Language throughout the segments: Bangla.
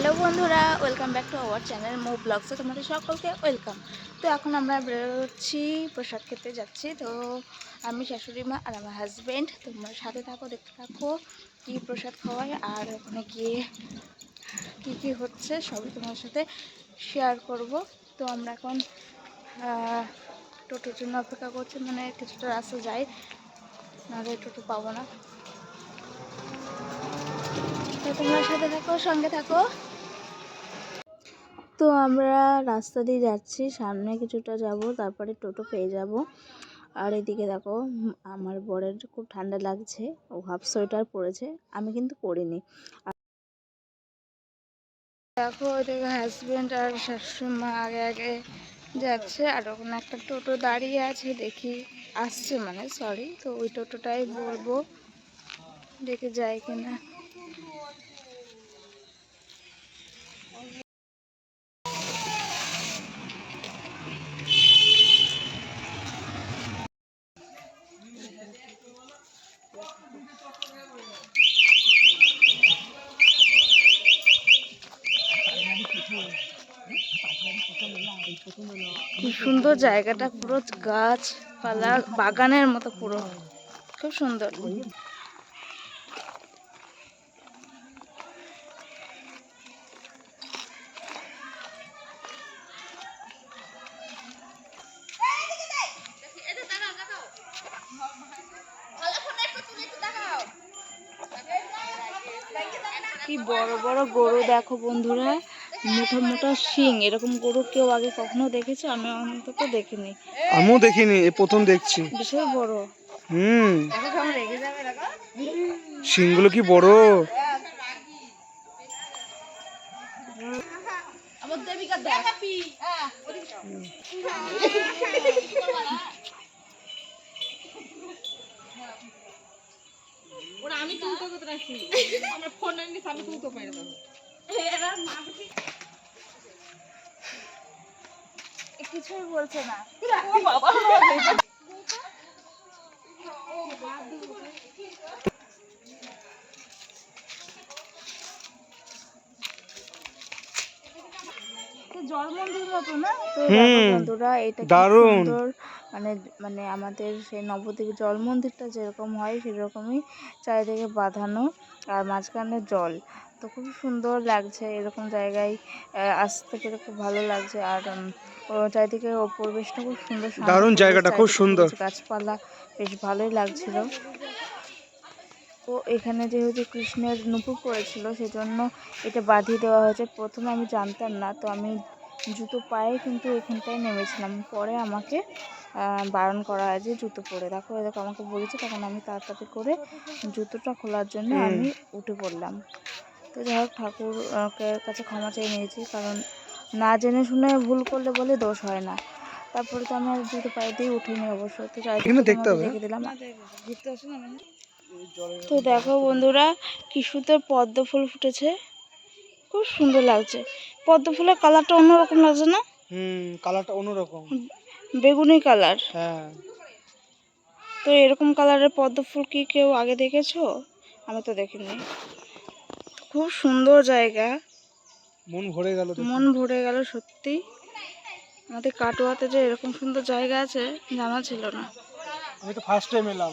হ্যালো বন্ধুরা, welcome back to our channel মো ব্লগসে তোমাদের সকলকে ওয়েলকাম। তো এখন আমরা বেরোচ্ছি, প্রসাদ খেতে যাচ্ছি। তো আমি শাশুড়ি মা আর আমার হাজব্যান্ড তোমরা সাথে থাকো, দেখতে থাকো, কী প্রসাদ খাওয়াই আর ওখানে গিয়ে কী কী হচ্ছে, সবই তোমার সাথে শেয়ার করব। তো আমরা এখন টোটোর জন্য অপেক্ষা করছি মানে কিছুটা রাস্তা যাই নাহলে টোটো পাবো না। তোমরা সাথে থাকো, সঙ্গে থাকো। তো আমরা রাস্তা দিয়ে যাচ্ছি। সামনে কিছুটা যাব, তারপরে টোটো পেয়ে যাব। আর এদিকে দেখো, আমার বরের খুব ঠান্ডা লাগছে, ও হাফ সোয়েটার পরেছে, আমি কিন্তু পরিনি। দেখো ওইদিকে হাজব্যান্ড আর শাশুড়ি মা আগে আগে যাচ্ছে, আর ওখানে একটা টোটো দাঁড়িয়ে আছে, দেখি আসছে মানে সরি তো ওই টোটোটাই বলব দেখে যায় কিনা। সুন্দর জায়গাটা পুরো গাছপালা, বাগানের মতো পুরো। খুব সুন্দর। কি বড় বড় গরু দেখো বন্ধুরা। মোটা মোটা শিং এরকম গরু কেউ আগে কখনো দেখেছে? আমি অন্তত দেখিনি। আমিও দেখিনি এই প্রথম দেখছি। বিশাল বড়। হুম। শিংগুলো কি বড়? কিছুই বলছে না তো জল মন্দির মতো না তো দেখো হুম, বন্ধুরা এটা কি দারুণ। সুন্দর মানে মানে আমাদের সেই নবদ্বীপ জল মন্দিরটা যেরকম হয় সেরকমই চারিদিকে বাঁধানো আর মাঝখানে জল তো খুব সুন্দর লাগছে এরকম জায়গায় আসতে পেরে খুব ভালো লাগছে। আর চারিদিকে ও পরিবেশটা খুব সুন্দর দারুণ জায়গাটা, খুব সুন্দর। গাছপালা বেশ ভালোই লাগছিল। তো এখানে যেহেতু কৃষ্ণের নুপুর পড়েছিল সেজন্য এটা বাঁধিয়ে দেওয়া হয়েছে। প্রথমে আমি জানতাম না তো আমি জুতো পায়ে কিন্তু এখানটায় নেমেছিলাম। পরে আমাকে বারণ করা হয় যে জুতো পরে। দেখো দেখো আমাকে বলেছে তখন আমি তাড়াতাড়ি করে জুতোটা খোলার জন্য আমি উঠে পড়লাম। তো যাই হোক ঠাকুর কাছে ক্ষমা চেয়ে নিয়েছি কারণ না জেনে শুনে ভুল করলে বলে দোষ হয় না। তারপরে তো আমি আর জুতো পায়ে দিয়ে উঠিনি অবশ্য তো দেখে দিলাম। তো দেখো বন্ধুরা কি সুন্দর পদ্ম ফুল ফুটেছে খুব সুন্দর লাগছে। পদ্ম ফুলের কালারটা অন্যরকম লাগছে না? হুম কালারটা অন্যরকম। বেগুনি কালার। হ্যাঁ। তো এরকম কালারের পদ্ম ফুল কি কেউ আগে দেখেছ? আমি তো দেখিনি। খুব সুন্দর জায়গা। মন ভরে গেল মন ভরে গেল সত্যি। আমাদের কাটোয়াতে যে এরকম সুন্দর জায়গা আছে জানা ছিল না। আমি তো ফার্স্ট টাইম এলাম।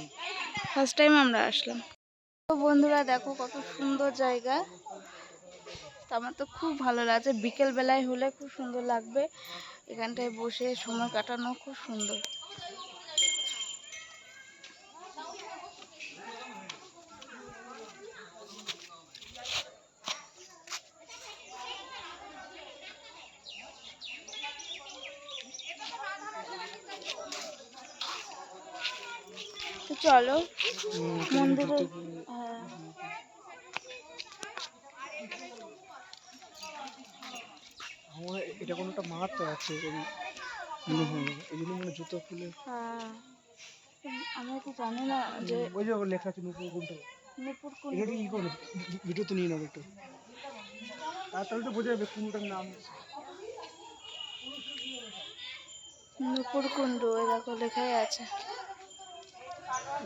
ফার্স্ট টাইম আমরা আসলাম। তো বন্ধুরা দেখো কত সুন্দর জায়গা। আমার তো খুব ভালো লাগছে। বিকেল বেলায় হলে খুব সুন্দর লাগবে। এখানটায় বসে সময় কাটানো খুব সুন্দর। চলো। মন্দিরে। আমার এটা কোনো একটা মাহাত্ম আছে এই মনে জন্য মনে জুতো খুলে। হ্যাঁ। আমি তো জানি না যে ওই যে লেখা আছে নুপুর কোনটা নূপুর কুণ্ড এটা কি ভিডিও তো নিয়ে নেবে একটু। আর তাহলে তো বোঝা যাবে কোনটার নাম। নূপুর কুণ্ড দেখো লেখাই আছে।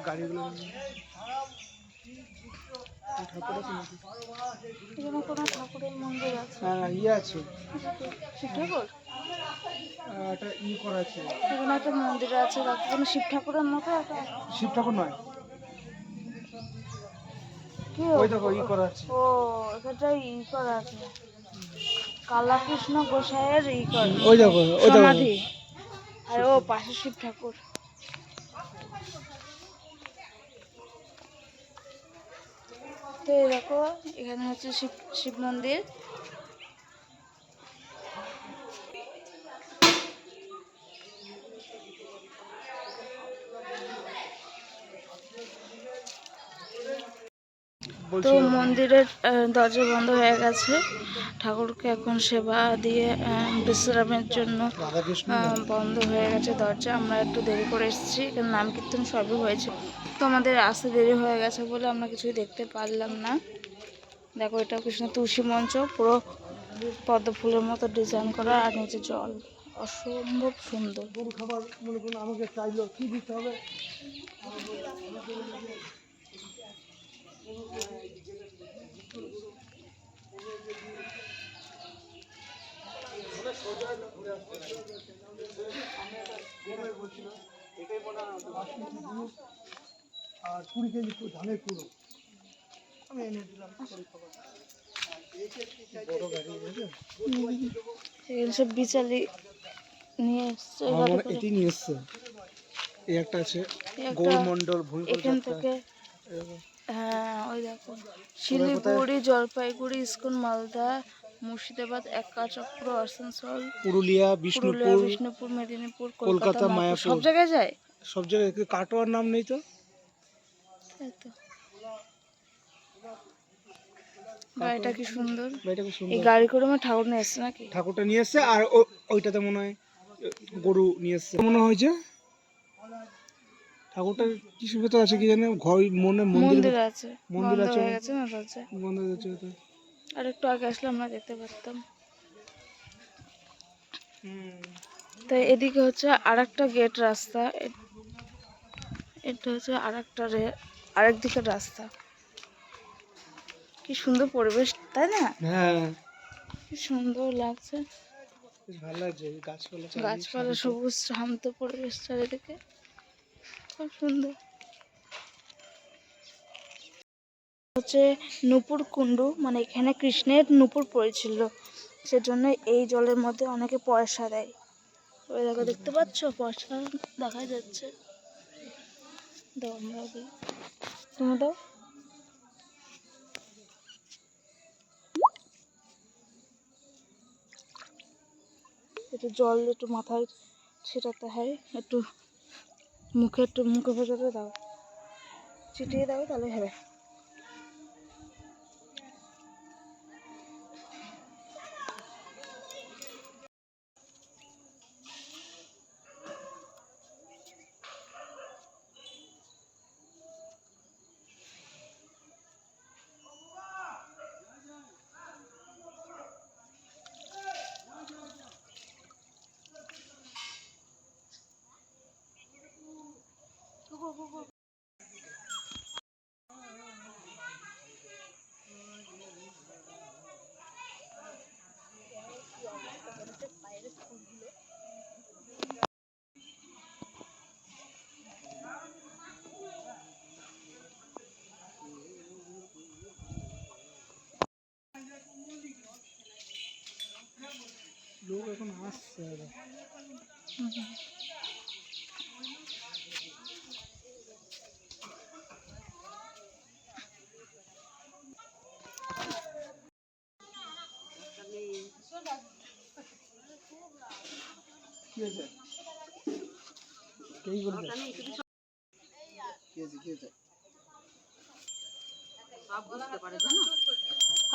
গাড়িগুলো ঠাকুর আছে নাকি এখানে কোনো ঠাকুরের মন্দির আছে? হ্যাঁ ইয়ে আছে। শিব ঠাকুর ই করা আছে। এখানে একটা মন্দির আছে শিব ঠাকুরের মতো একটা শিব ঠাকুর নয়। কি ওই দেখো ই করা আছে। ও ই করা আছে। কালাকৃষ্ণ গোসাইয়ের ই কর ওই দেখো ওই দেখো। আর ও পাশে শিব ঠাকুর। তো দেখো এখানে হচ্ছে শিব শিব মন্দির। তো মন্দিরের দরজা বন্ধ হয়ে গেছে। ঠাকুরকে এখন সেবা দিয়ে বিশ্রামের জন্য বন্ধ হয়ে গেছে দরজা। আমরা একটু দেরি করে এসেছি এখানে নাম কীর্তন সবই হয়েছে। তো আমাদের আসতে দেরি হয়ে গেছে বলে আমরা কিছুই দেখতে পারলাম না। দেখো, এটা কৃষ্ণ তুলসী মঞ্চ, পুরো পদ্ম ফুলের মতো ডিজাইন করা আর নিচে জল। অসম্ভব সুন্দর। হবে আর কুড়ি কেজি ধানের কুড়ো। আমি এনে দিলাম গরু খাবার বড় গাড়ি বুঝলে এখানে সব বিচালি নিয়ে এসছে আমার গাড়ি করে। এটি নিয়ে এসছে। এই একটা আছে এই একটা এখান থেকে হ্যাঁ ওই দেখো। শিলিগুড়ি জলপাইগুড়ি ইস্কন মালদা মুর্শিদাবাদ একাচক্র আসানসোল পুরুলিয়া বিষ্ণুপুর বিষ্ণুপুর মেদিনীপুর কলকাতা, মায়াপুর। সব জায়গায় যায়? সব জায়গায় কাটোয়ার নাম নেই তো? তো গাড়িটা কি সুন্দর? এই গাড়ি করে আমার ঠাকুর নিয়ে এসছে নাকি? ঠাকুরটা নিয়ে এসছে আর ওইটাতে মনে হয় গরু নিয়ে এসছে। মনে হয়েছে ঠাকুরটা ভেতর আছে কি জানি ঘর মনে মন্দির আছে। মন্দির আছে। হয়ে গেছে না দরজা মন্দির আছে ওটা। আর একটু আগে আসলে আমরা দেখতে পারতাম। তো এদিকে হচ্ছে আর একটা গেট রাস্তা এটা হচ্ছে আর একটা আরেক দিকের রাস্তা। কি সুন্দর পরিবেশ তাই না? হ্যাঁ। কি সুন্দর লাগছে। ভালো লাগছে গাছপালা গাছপালা সবুজ শান্ত পরিবেশ চারিদিকে। খুব সুন্দর। হচ্ছে নুপুর কুণ্ডু মানে এখানে কৃষ্ণের নুপুর পড়েছিল। সেজন্য এই জলের মধ্যে অনেকে পয়সা দেয়। ওই দেখো দেখতে পাচ্ছ? পয়সা দেখা যাচ্ছে। দাও দাও। একটু জল একটু মাথায় ছিটাতে হয়, একটু মুখে একটু মুখে ভেতরে দাও। ছিটিয়ে দাও, তাহলে হবে। লোক এখন আসছে কি হয়েছে?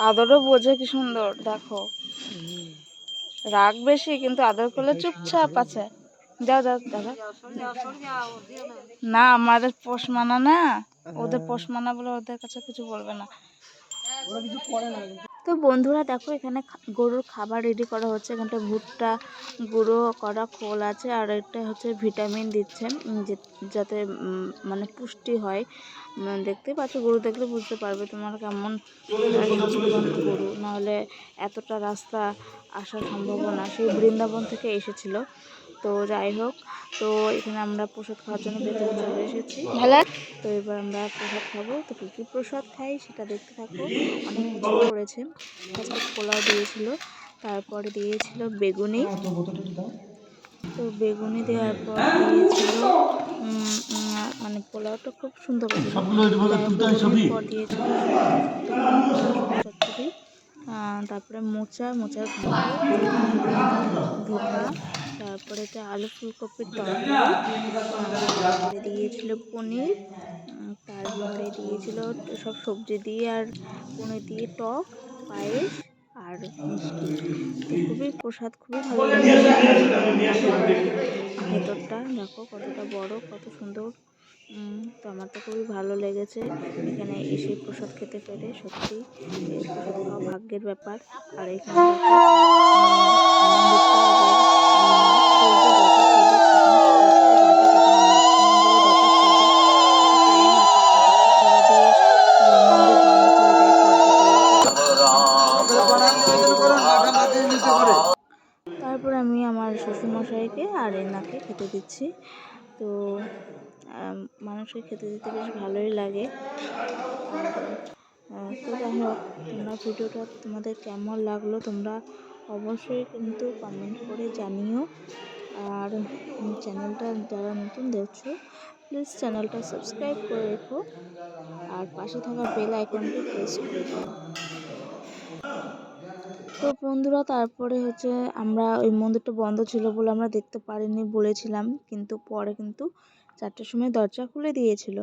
আদরও বোঝে কি সুন্দর দেখো। রাগ বেশি কিন্তু আদর করলে চুপচাপ আছে। যাও যাও দাদা। না আমাদের পোষ মানা না। ওদের পোষ মানা বলে ওদের কাছে কিছু বলবে না। ওরা কিছু করে না। তো বন্ধুরা দেখো এখানে গরুর খাবার রেডি করা হচ্ছে। এখানটা ভুট্টা গুঁড়ো করা খোল আছে আর একটা হচ্ছে ভিটামিন দিচ্ছেন যাতে মানে পুষ্টি হয়। দেখতে পাচ্ছ, গরু দেখলে বুঝতে পারবে তোমার কেমন গরু, নাহলে এতটা রাস্তা আসার সম্ভাবনা। সেই বৃন্দাবন থেকে এসেছিল। তো যাই হোক তো এখানে আমরা প্রসাদ খাওয়ার জন্য ভেতরে চলে এসেছি। ভালো। তো এবার আমরা প্রসাদ খাব। তো কী কী প্রসাদ খাই সেটা দেখতে থাকব অনেক কিছু করেছে। পোলাও দিয়েছিল তারপরে দিয়েছিল বেগুনি। তো বেগুনি দেওয়ার পর দিয়েছিল মানে পোলাওটা খুব সুন্দর পর দিয়েছিল তারপরে মোচা মোচার ধোকা। তারপরে এটা আলু ফুলকপির তরকারি। দিয়েছিল পনির তারপরে দিয়েছিল সব সবজি দিয়ে আর পনির দিয়ে টক পায়েস আর মিষ্টি। খুবই প্রসাদ খুবই ভালো ভেতরটা দেখো কতটা বড় কত সুন্দর। তো আমার তো খুবই ভালো লেগেছে। এখানে এসে প্রসাদ খেতে পেরে সত্যি প্রসাদ খাওয়া ভাগ্যের ব্যাপার। আর এখানে তারপর আমি আমার শ্বশুরমশাইকে আর এনাকে খেতে দিচ্ছি। তো মানুষকে খেতে দিতে বেশ ভালোই লাগে। তো যাই হোক, তোমরা ভিডিওটা তোমাদের কেমন লাগল তোমরা অবশ্যই কিন্তু কমেন্ট করে জানিও। আর চ্যানেলটা যারা নতুন দেখছ প্লিজ চ্যানেলটা সাবস্ক্রাইব করে রেখো। আর পাশে থাকা বেল আইকনটি প্রেস করে দিও। তো বন্ধুরা, তারপরে হচ্ছে আমরা ওই মন্দিরটা বন্ধ ছিল বলে আমরা দেখতে পারিনি বলেছিলাম। কিন্তু পরে কিন্তু চারটের সময় দরজা খুলে দিয়েছিল।